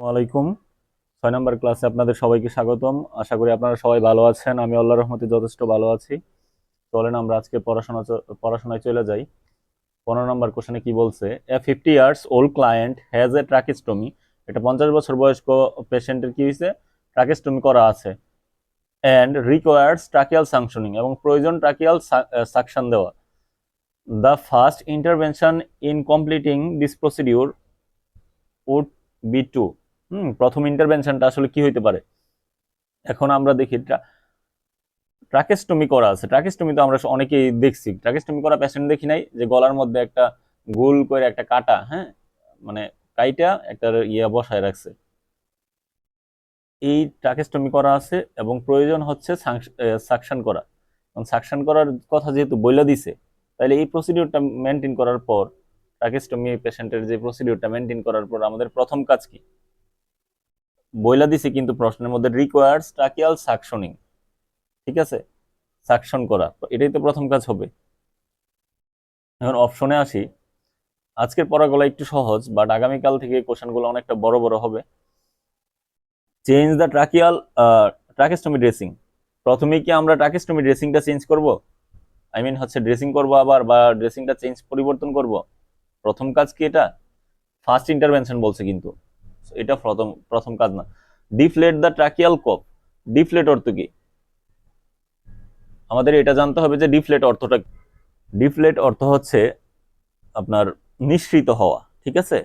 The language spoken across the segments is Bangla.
ওয়ালাইকুম। ছয় নম্বর ক্লাসে আপনাদের সবাইকে স্বাগতম। আশা করি আপনারা সবাই ভালো আছেন। আমি আল্লাহ রহমতে যথেষ্ট ভালো আছি। চলেন আমরা আজকে পড়াশোনা পড়াশোনায় চলে যাই। পনেরো নম্বর কোশ্চেনে কি বলছে a fifty years old client has a tracheostomy এটা পঞ্চাশ বছর বয়স্ক পেশেন্টের কি হয়েছে ট্রাকিস্টমি করা আছে। অ্যান্ড রিকোয়ার্ডস ট্রাকিয়াল সাংশনিং এবং প্রয়োজন ট্রাকিয়াল সাকশন দেওয়া। The first intervention in completing this procedure would be to hmm, প্রথম ইন্টারভেনশনটা আসলে কি হইতে পারে? এখন আমরা দেখি ট্রাকেস্টমি করা আছে। ট্রাকেস্টমি তো আমরা অনেকেই দেখছি। ট্রাকেস্টমি করা পেশেন্ট দেখি নাই যে গলার মধ্যে একটা গোল করে একটা কাটা হ্যাঁ? মানে কাইটা একটা ইয়া বসায় রাখছে। এই ট্রাকেস্টমি করা আছে এবং প্রয়োজন হচ্ছে সাকশন করা। এবং সাকশন করার কথা যেহেতু বইলা দিছে তাহলে এই প্রসিডিওরটা মেনটেন করার পর ট্রাকেস্টমি পেশেন্টের যে প্রসিডিওরটা মেনটেন করার পর আমাদের প্রথম কাজ কি? বইলা দিছে, কিন্তু প্রশ্নের মধ্যে রিকোয়ার্স ট্রাকিয়াল সাকশনিং ঠিক আছে? সাকশন করা, এটাই তো প্রথম কাজ হবে। এখন অপশনে আসি। আজকের পড়াগুলো একটু সহজ বাট আগামীকাল থেকে কোশ্চেনগুলো অনেকটা বড় বড় হবে। Change the tracheal tracheostomy dressing প্রথমে কি আমরা ট্রাকেস্টমি ড্রেসিংটা চেঞ্জ করব? আই মিন হচ্ছে ড্রেসিং করব আবার, বা ড্রেসিংটা চেঞ্জ পরিবর্তন করব? প্রথম কাজ কি এটা? ফার্স্ট ইন্টারভেনশন বলছে কিন্তু। এটা প্রথম প্রথম কাজ না। ডিফলেট দ্য ট্রাকিয়াল কপ ডিফলেট অর্থ কি? আমাদের এটা জানতে হবে যে ডিফলেট অর্থটা ডিফলেট অর্থ হচ্ছে আপনার নিঃসৃত হওয়া, ঠিক আছে?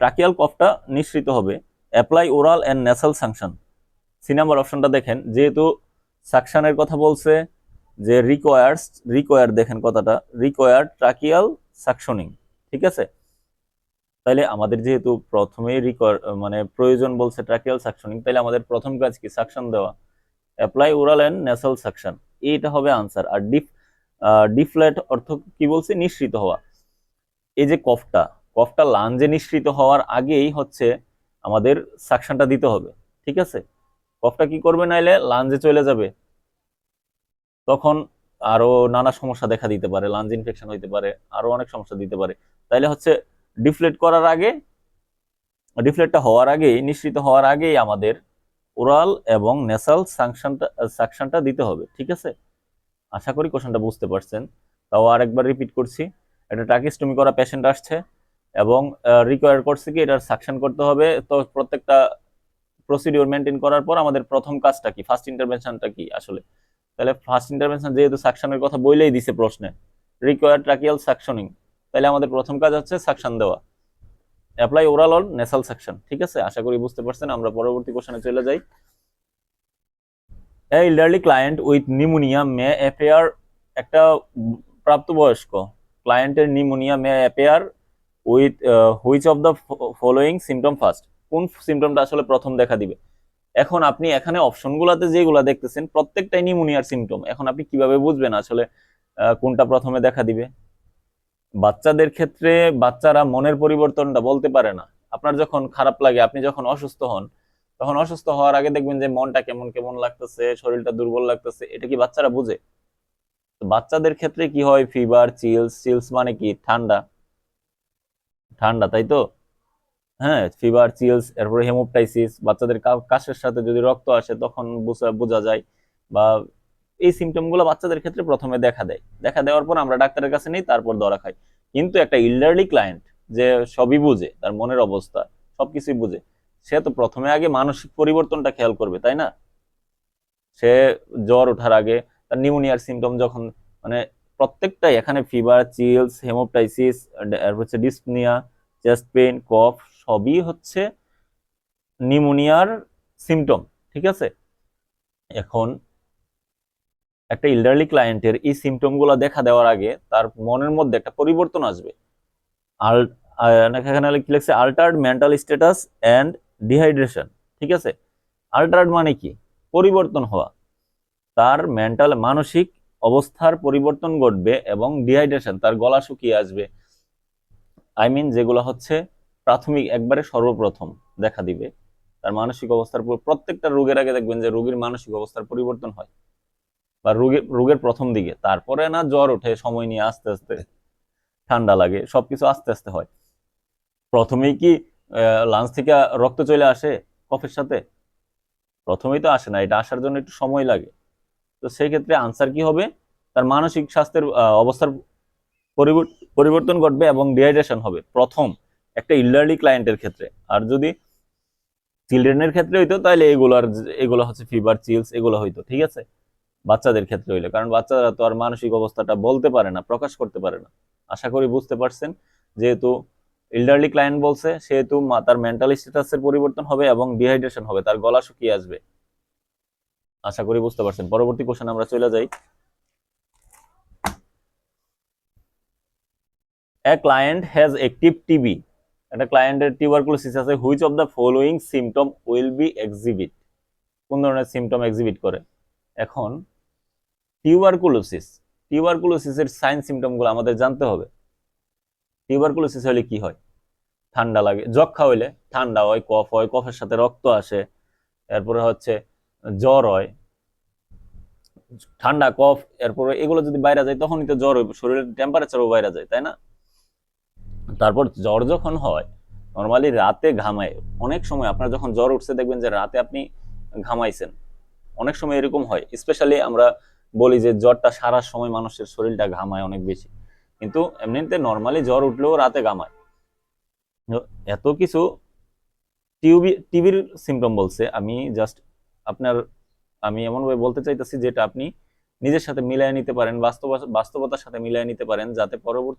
ট্রাকিয়াল কফটা নিঃসৃত হবে। Apply oral and nasal suction C number অপশনটা দেখেন, যেহেতু সাকশনের কথা বলছে, যে রিকোয়ার্স রিকোয়ার দেখেন কথাটা। রিকোয়ার ট্রাকিয়াল সাকশনিং ঠিক আছে? তাইলে আমাদের যেহেতু প্রথমে মানে প্রয়োজন বলছে ট্রাকিয়াল সাকশনিং তাহলে আমাদের প্রথম কাজ কি? সাকশন দেওয়া। Apply oral and nasal suction এইটা হবে আনসার আর ডিফ ডিফ্লেট অর্থ কি বলছে? নিঃসৃত হওয়া। এই যে কফটা কফটা লাঞ্জে নিঃসৃত হওয়ার আগেই হচ্ছে আমাদের সাকশনটা দিতে হবে। ঠিক আছে? কফটা কি করবে নাইলে? লাঞ্জে চলে যাবে। তখন আরও নানা সমস্যা দেখা দিতে পারে। লাঞ্জ ইনফেকশন হইতে পারে। আরও অনেক সমস্যা দিতে পারে। তাইলে হচ্ছে ডিফ্লেট করার আগে ডিফ্লেটটা হওয়ার আগেই, নিঃসৃত হওয়ার আগেই আমাদের ওরাল এবং নেসাল সাংশনটা সাকশনটা দিতে হবে, ঠিক আছে? আশা করি কোশ্চেনটা বুঝতে পারছেন। তাও আরেকবার রিপিট করছি। একটা ট্রাকিস্টমি করা পেশেন্ট আসছে এবং রিকোয়ার করছে কি এটার সাকশন করতে হবে। তো প্রত্যেকটা প্রসিডিওর মেনটেন করার পর আমাদের প্রথম কাজটা কি? ফার্স্ট ইন্টারভেনশনটা কি আসলে? তাহলে ফার্স্ট ইন্টারভেনশন যেহেতু সাকশনের কথা বইলেই দিছে প্রশ্নে রিকোয়ার ট্রাকিয়াল সাকশনিং তাহলে আমাদের প্রথম কাজ হচ্ছে সাকশন দেওয়া। Apply oral and nasal suction ঠিক আছে? আশা করি বুঝতে পারছেন, আমরা পরবর্তী কোশ্চেনে চলে যাই। Elderly client with pneumonia may appear একটা প্রাপ্তবয়স্ক ক্লায়েন্টের pneumonia may appear with which of the following symptom first কোন সিমটমটা আসলে প্রথম দেখা দিবে? এখন আপনি এখানে অপশনগুলোতে যেগুলা দেখতেছেন, প্রত্যেকটাই নিউমোনিয়ার সিমটম এখন আপনি কীভাবে বুঝবেন আসলে কোনটা প্রথমে দেখা দিবে? বাচ্চাদের ক্ষেত্রে বাচ্চারা মনের পরিবর্তনটা বলতে পারে না। আপনার যখন খারাপ লাগে, আপনি যখন অসুস্থ হন, তখন অসুস্থ হওয়ার আগে দেখবেন যে মনটা কেমন কেমন লাগতেছে, শরীরটা দুর্বল লাগতেছে, এটা কি বাচ্চারা বুঝে? বাচ্চাদের ক্ষেত্রে কি হয়? ফিভার চিলস চিলস মানে কি? ঠান্ডা। ঠান্ডা, তাই তো? হ্যাঁ ফিভার চিলস এরপরে হেমোপটাইসিস বাচ্চাদের কাশের সাথে যদি রক্ত আসে, তখন বোঝা যায় বা এই সিমটমগুলো বাচ্চাদের ক্ষেত্রে প্রথমে দেখা দেয়। দেখা দেওয়ার পর আমরা ডাক্তারের কাছে নেই, তারপর ধরা খাই। কিন্তু একটা ইল্ডারলি ক্লায়েন্ট যে সবই বুঝে, তার মনের অবস্থা, সবকিছুই বুঝে, সে তো প্রথমে আগে মানসিক পরিবর্তনটা খেয়াল করবে, তাই না? সে জ্বর ওঠার আগে, তার নিউমোনিয়ার সিমটম যখন মানে প্রত্যেকটাই, এখানে ফিভার চিলস হেমোপটাইসিস হচ্ছে ডিসপনিয়া চেস্ট পেইন কফ সবই হচ্ছে নিউমোনিয়ার সিমটম ঠিক আছে? এখন একটা ইল্ডারলি ক্লায়েন্টের এই সিমটমগুলো দেখা দেওয়ার আগে তার মনের মধ্যে একটা পরিবর্তন আসবে। এখানে কি লিখছে? Altered mental status and dehydration ঠিক আছে? আল্টার্ড মানে কি? পরিবর্তন হওয়া। তার মেন্টাল মানসিক অবস্থার পরিবর্তন ঘটবে এবং ডিহাইড্রেশন তার গলা শুকিয়ে আসবে। আই মিন যেগুলো হচ্ছে প্রাথমিক, একবারে সর্বপ্রথম দেখা দিবে। তার মানসিক অবস্থার প্রত্যেকটা রোগের আগে দেখবেন যে রোগীর মানসিক অবস্থার পরিবর্তন হয়। বা রোগের রোগের প্রথম দিকে। তারপরে না জ্বর ওঠে, সময় নিয়ে আস্তে আস্তে ঠান্ডা লাগে, সবকিছু আস্তে আস্তে হয়। প্রথমেই কি লাঞ্চ থেকে রক্ত চলে আসে কফের সাথে? প্রথমেই তো আসে না, এটা আসার জন্য একটু সময় লাগে। তো সেই ক্ষেত্রে আনসার কি হবে? তার মানসিক স্বাস্থ্যের অবস্থার পরিবর- পরিবর্তন ঘটবে এবং ডিহাইড্রেশন হবে। প্রথম, একটা ইল্ডারলি ক্লায়েন্টের ক্ষেত্রে। আর যদি চিলড্রেনের ক্ষেত্রে হইতো, তাহলে এগুলার, এগুলো হচ্ছে ফিভার চিলস এগুলো হইতো, ঠিক আছে? বাচ্চাদের ক্ষেত্রে হইলে। কারণ বাচ্চারা তো আর মানসিক অবস্থাটা বলতে পারে না, প্রকাশ করতে পারে না। আশা করি বুঝতে পারছেন, যেহেতু ইল্ডারলি ক্লায়েন্ট বলছে, সেহেতু তার মেন্টাল স্ট্যাটাসের পরিবর্তন হবে এবং ডিহাইড্রেশন হবে, তার গলা শুকিয়ে আসবে। আশা করি বুঝতে পারছেন। পরবর্তী কোশ্চেন আমরা চলে যাই। A client has active TB একটা ক্লায়েন্টের টিউবারকুলোসিস আছে which of the following symptom will be exhibit কোন ধরনের সিমটম এক্সিবিট করে? এখন টিউবারকুলোসিস টিউবারকুলোসিসের সাইন সিমটমগুলো আমাদের জানতে হবে। টিউবারকুলোসিস হলে কি হয়? ঠান্ডা লাগে, যক্ষা হইলে ঠান্ডা হয়, কফ হয়, কফের সাথে রক্ত আসে, এরপরে হচ্ছে জ্বর হয়, ঠান্ডা, কফ, এরপরে এগুলো যদি বাইরে যায়, তখনই তো জ্বর শরীরের টেম্পারেচারও বাইরে যায়, তাই না? তারপর জ্বর যখন হয় নর্মালি রাতে ঘামায়। অনেক সময় আপনার যখন জ্বর উঠছে, দেখবেন যে রাতে আপনি ঘামাইছেন। অনেক সময় এরকম হয় স্পেশালি আমরা বলি যে জ্বরটা সারা সময় মানুষের শরীরটা ঘামায় অনেক বেশি। কিন্তু এমনিতে নর্মালি জ্বর উঠলেও রাতে ঘামায়। এত কিছু টিউবি টিভির সিমটম বলছে। আমি জাস্ট আপনার, আমি এমনভাবে বলতে চাইতেছি যেটা আপনি নিজের সাথে মিলিয়ে নিতে পারেন, বাস্তব, বাস্তবতার সাথে মিলিয়ে নিতে পারেন, যাতে পরবর্তী